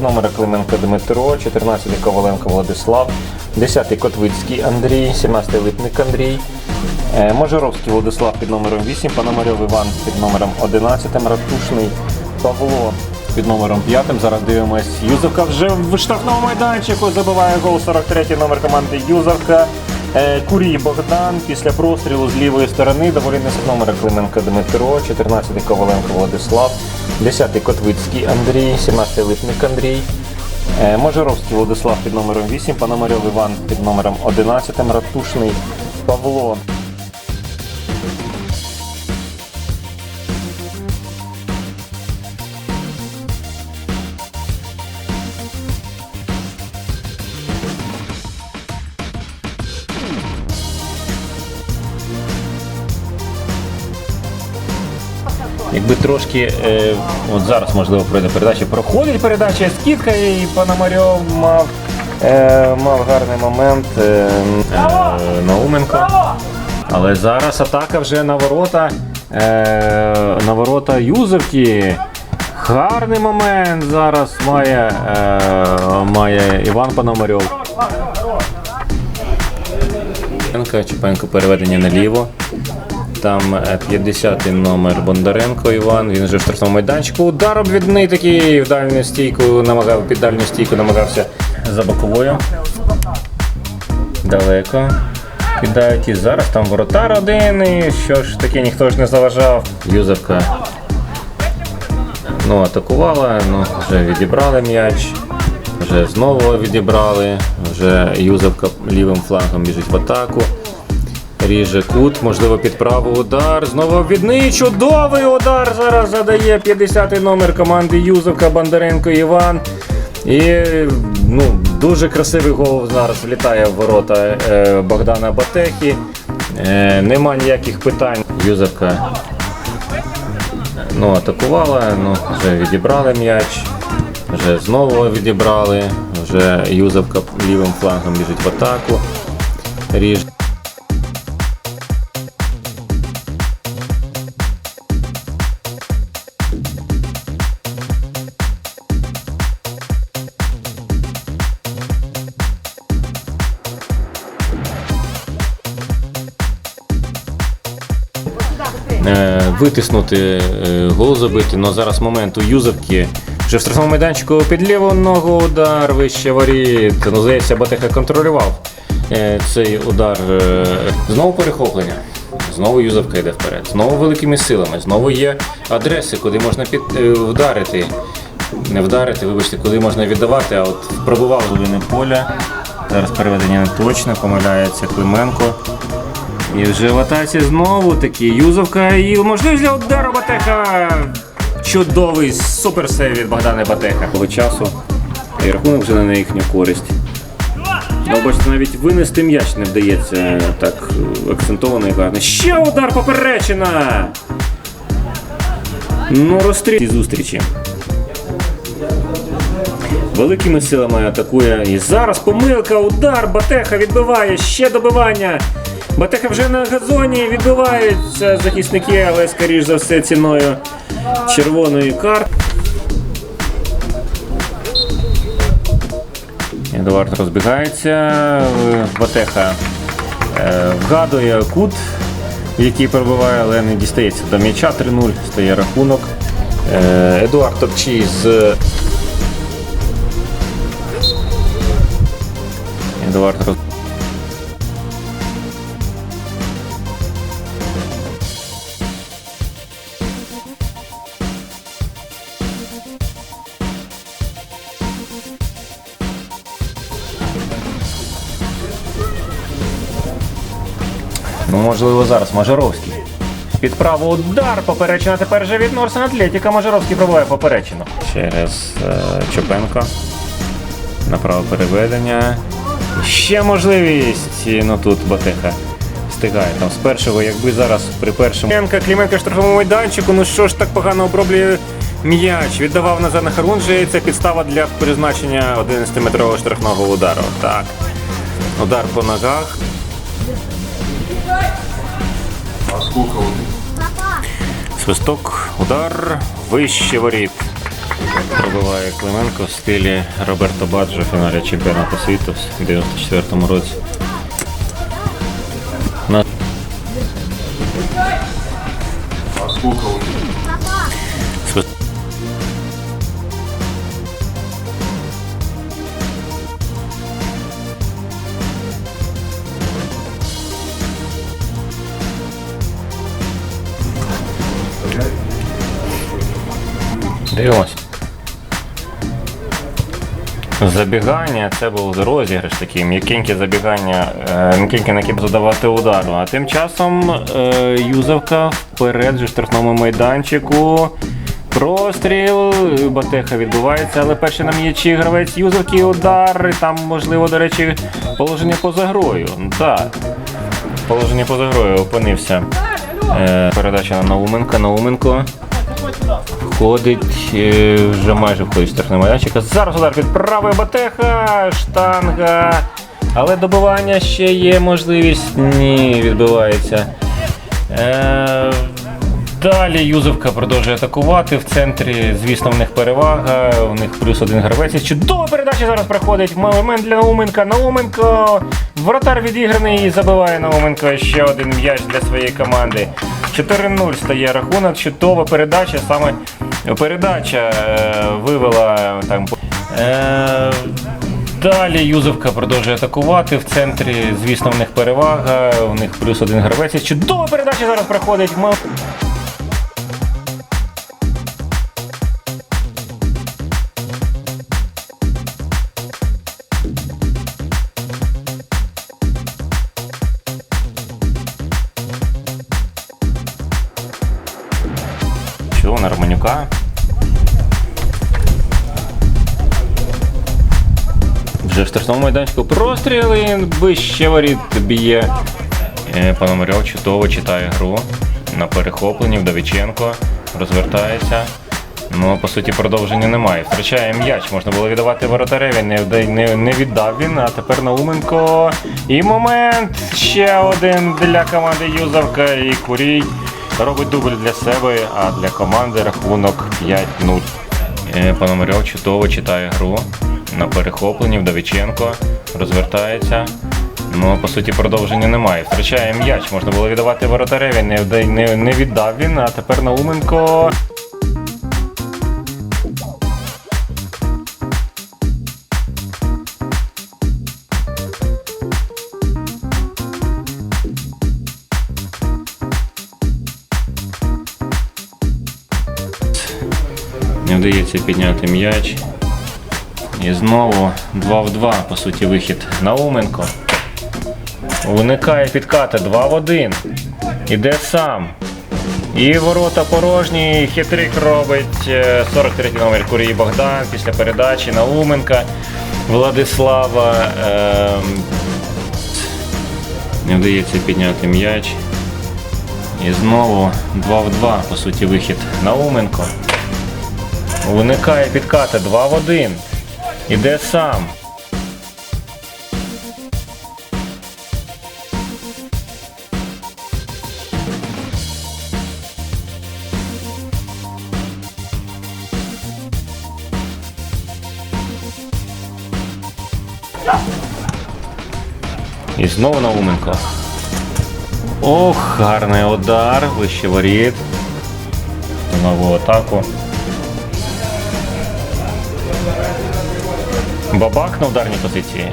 номера Клименко Дмитро, 14-й Коваленко Владислав, 10 Котвицький Андрій, 17 Липник Андрій, Мажоровський Можоровський Владислав під номером 8, Пономарьов Іван під номером 11, Ратушний Павло під номером 5. Зараз дивимось. Юзовка вже в штрафному майданчику забиває гол 43 номер команди Юзовка. Е, Курій Богдан після прострілу з лівої сторони доволі номера Клименко Дмитро, 14 Коваленко Владислав, 10 Котвицький Андрій, 17 Липник Андрій, Мажоровський Можоровський Владислав під номером 8, Пономарьов Іван під номером 11, Ратушний Павло. Якби трошки, е, от зараз можливо пройде передача, проходить передача, скидка і Пономарьов мав, е, мав гарний момент е, е, Науменко. Але зараз атака вже на ворота, е, на ворота Юзовки. Гарний момент зараз має, е, має Іван Пономарьов. Чупенко переведення наліво. Там е, 50-й номер Бондаренко Іван. Він вже в штрафному майданчику. Удар обвідний такий в дальню стійку намагав, під дальню стійку намагався за боковою. Далеко. Кидають і зараз там воротар один. І що ж таке ніхто ж не заважав. Юзовка ну, атакувала, ну, вже відібрали м'яч. Вже знову відібрали. Вже Юзовка лівим флангом біжить в атаку. Ріже кут, можливо, під правий удар. Знову обвідний. Чудовий удар зараз задає 50-й номер команди Юзовка Бондаренко Іван. І ну, дуже красивий гол зараз влітає в ворота е, Богдана Батехі. Е, нема ніяких питань. Юзовка ну, атакувала, ну, вже відібрали м'яч. Вже знову відібрали. Вже Юзовка лівим флангом біжить в атаку. Ріже. Витиснути е, гол забити. але зараз момент у Юзовки. Вже в штрафному майданчику під ліву ногу удар вище воріт. Ну, здається, Батеха контролював е, цей удар. е, Знову перехоплення. Знову Юзовка йде вперед. Знову великими силами. Знову є адреси, куди можна під, е, вдарити. Не вдарити, вибачте, куди можна віддавати, а от пробував глибини поля. Зараз переведення не точно, помиляється Клименко. І вже в атаці знову таки Юзовка і можливість для удару Батеха. Чудовий суперсейв від Богдана Батеха. Того часу і рахунок вже не на їхню користь. Ну, бачите, навіть винести м'яч не вдається так акцентовано і гарно. Ще удар поперечина! Ну, розстріл зустрічі. Великими силами атакує. І зараз помилка, удар, Батеха відбиває, ще добивання. Батеха вже на газоні відбиваються захисники, але скоріш за все ціною червоної карти. Едуард розбігається. Батеха е, вгадує кут, який пробиває, але не дістається до м'яча. 3-0 стає рахунок. Е, Едуард Топчий з Едуард роз... можливо, зараз Мажоровський. Під право удар поперечина тепер же від Норсен Атлетіка. Мажоровський пробуває поперечину. Через е, Чопенко. Направо переведення. Ще можливість. І, Ну тут Батеха встигає. Там з першого, якби зараз при першому. Клименко, Клименко в штрафному майданчику. Ну що ж так погано оброблює м'яч. Віддавав назад на Харунжі. Це підстава для призначення 11-метрового штрафного удару. Так. Удар по ногах. Свисток, удар, вище воріт. Пробиває Клименко в стилі Роберто Баджо фіналі чемпіонату світу в 94-му році. На... Свис- Дивимось. Забігання це був розіграш такий, м'якеньке забігання, е, м'якеньке накид задавати удару. А тим часом е, Юзовка вперед же штрафному майданчику. Простріл, Батеха відбувається, але перший на м'ячі гравець Юзовки удар. Там, можливо, до речі, положення поза грою. Так. Положення поза грою опинився. Е, передача на Науменка. Науменко. Входить, е, вже майже входить штрафний майданчик. Зараз удар під правою Батеха, штанга. Але добивання ще є можливість. Ні, відбивається. Е, далі Юзовка продовжує атакувати. В центрі, звісно, в них перевага. У них плюс один гравець. Чудова передача зараз проходить. Момент для Науменка. Науменко. Вратар відіграний і забиває Науменко ще один м'яч для своєї команди. 4-0 стає рахунок. Чудова передача. Саме передача е, вивела там. Е, Далі Юзовка продовжує атакувати. В центрі, звісно, в них перевага. У них плюс один гравець. Чудова передача зараз проходить. Мо- на Романюка? Вже в штрафному майданчику простріли, вище воріт б'є. Е, Пономарьов чудово читає гру. На перехопленні Вдовиченко розвертається. Ну, по суті, продовження немає. Втрачає м'яч, можна було віддавати воротареві, не, не, не віддав він, а тепер Науменко. І момент ще один для команди Юзовка. І Курій робить дубль для себе, а для команди рахунок 5-0. Е, Пономарьов чудово читає гру. На перехопленні Вдовіченко розвертається. Ну, по суті, продовження немає. Втрачає м'яч, можна було віддавати воротареві, не, не, не віддав він, а тепер Науменко. Не вдається підняти м'яч. І знову 2 в 2, по суті, вихід Науменко. Уникає підкати 2 в 1. Іде сам. І ворота порожні. Хитрик робить е, 43 номер Курій Богдан після передачі Науменка. Владислава. Ем, Не вдається підняти м'яч. І знову 2 в 2, по суті, вихід Науменко. Уникає підкати 2 в 1. Іде сам. І знову Науменко. Ох, гарний удар, вище воріт. Нову атаку. Бабак на ударній позиції.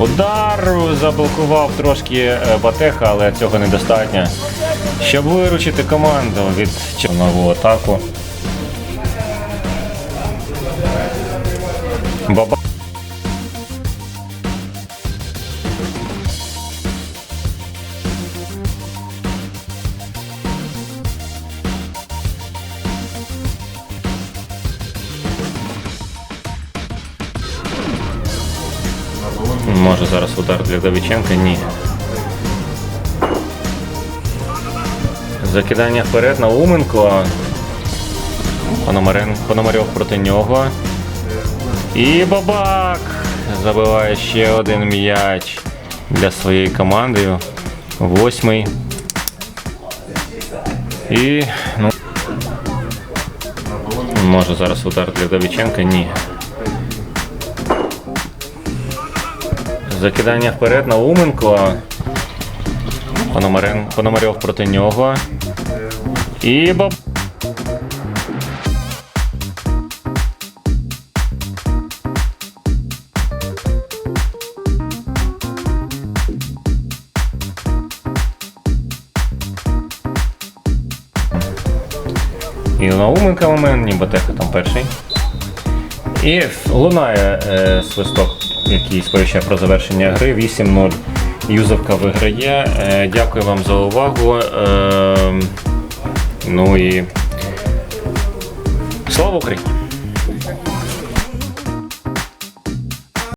Удар заблокував трошки е, Батеха, але цього недостатньо. Щоб виручити команду від нову атаку. Бабак. Може зараз удар для Давиченка? Ні. Закидання вперед на Уменко. Пономарьов проти нього. І Бабак забиває ще один м'яч для своєї команди. Восьмий. І ну, Може зараз удар для Давіченка? Ні. Закидання вперед на Уменко. Пономарен, Пономарьов проти нього. І баб. І на Уменка момент, ніби Теха там перший. І лунає е, свисток, який сповіщає про завершення гри 8-0. Юзовка виграє. Е, дякую вам за увагу. Е, ну і слава Україні!